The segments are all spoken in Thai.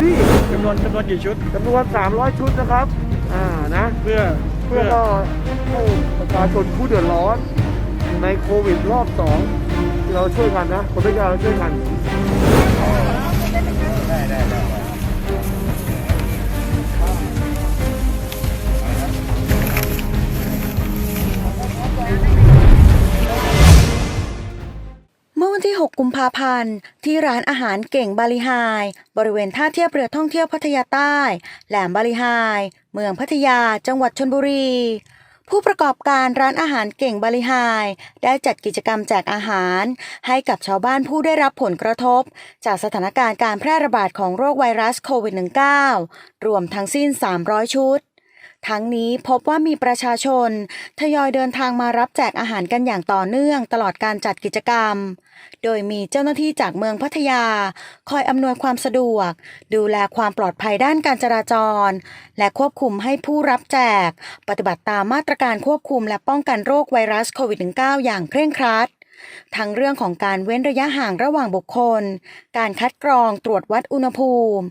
ที่จำนวนจำนวนกี่ชุด จำนวน 300 ชุดนะครับ อ่านะ เพื่อเพื่อก็ให้ประชาชนผู้เดือดร้อนในโควิดรอบสองที่เราช่วยกันนะคนพิการเราช่วยกันเมื่อวันที่ 6 กุมภาพันธ์ ที่ร้านอาหารเก่งบาลีไฮบริเวณท่าเทียบเรือท่องเที่ยวพัทยาใต้ แหลมบาลีไฮเมืองพัทยา จังหวัดชนบุรี ผู้ประกอบการร้านอาหารเก่งบาลีไฮได้จัดกิจกรรมแจกอาหาร ให้กับชาวบ้านผู้ได้รับผลกระทบ จากสถานการณ์การแพร่ระบาดของโรคไวรัสโควิด -19 รวมทั้งสิ้น 300 ชุด ทั้งนี้พบว่ามีประชาชน ทยอยเดินทางมารับแจกอาหารกันอย่างต่อเนื่องตลอดการจัดกิจกรรม โดยมีเจ้าหน้าที่จากเมืองพัทยา คอยอำนวยความสะดวก ดูแลความปลอดภัยด้านการจราจร และควบคุมให้ผู้รับแจก ปฏิบัติตามมาตรการควบคุมและป้องกันโรคไวรัสโควิด -19 อย่างเคร่งครัดทั้งเรื่องของการเว้นระยะห่างระหว่างบุคคล การคัดกรองตรวจวัดอุณหภูมิ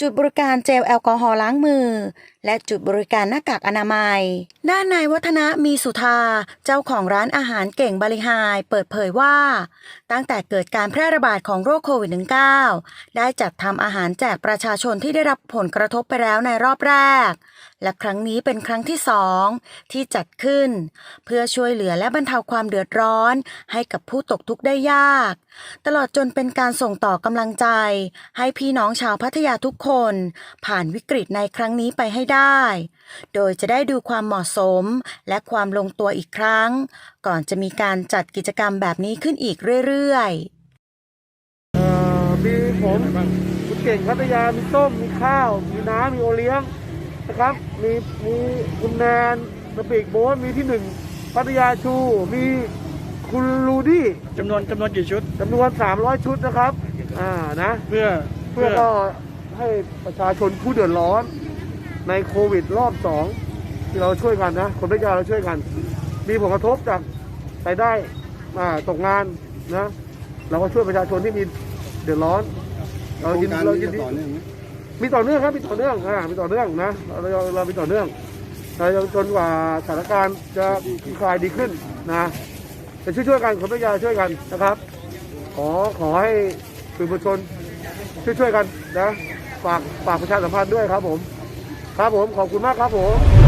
จุดบริการเจลแอลกอฮอล์ล้างมือ และจุดบริการหน้ากากอนามัย ด้านนายวัฒนะมีสุธา เจ้าของร้านอาหารเก่งบริหาย เปิดเผยว่า ตั้งแต่เกิดการแพร่ระบาดของโรคโควิด -19 ได้จัดทำอาหารแจกประชาชนที่ได้รับผลกระทบไปแล้วในรอบแรก และครั้งนี้เป็นครั้งที่สองที่จัดขึ้น เพื่อช่วยเหลือและบรรเทาความเดือดร้อน ให้กับผู้ตกทุกข์ได้ยาก ตลอดจนเป็นการส่งต่อกำลังใจ ให้พี่น้องชาวพัทยาทุกคน ผ่านวิกฤตในครั้งนี้ไปให้ได้ โดยจะได้ดูความเหมาะสมและความลงตัวอีกครั้ง ก่อนจะมีการจัดกิจกรรมแบบนี้ขึ้นอีกเรื่อยๆมีผมคุณเก่งพัทยา มีส้ม มีข้าว มีน้ำมีโอเลี้ยงนะครับ มีมีคุณแนนสปีกโบ๊ทมีที่หนึ่งพัทยาชู มี คุณลูดี้จำนวนจำนวนกี่ชุด จำนวน 300 ชุดนะครับ อ่านะเพื่อเพื่อก็ให้ประชาชนผู้เดือดร้อนในโควิดรอบสองที่เราช่วยกันนะ คนพิการเราช่วยกัน มีผลกระทบจากรายได้อ่าตกงานนะ เราก็ช่วยประชาชนที่มีเดือดร้อน เรายินเรายินดีมีต่อเนื่องครับมีต่อเนื่องอ่ามีต่อเนื่องนะเราเราเรามีต่อเนื่องเราจนกว่าสถานการณ์จะคลายดีขึ้นนะ จะช่วยช่วยๆกันคนพิการช่วยกันนะครับ ขอขอให้สื่อมวลชนช่วยช่วยๆกันนะฝากฝากประชาสัมพันธ์ด้วยครับผม ครับผมขอบคุณมากครับผม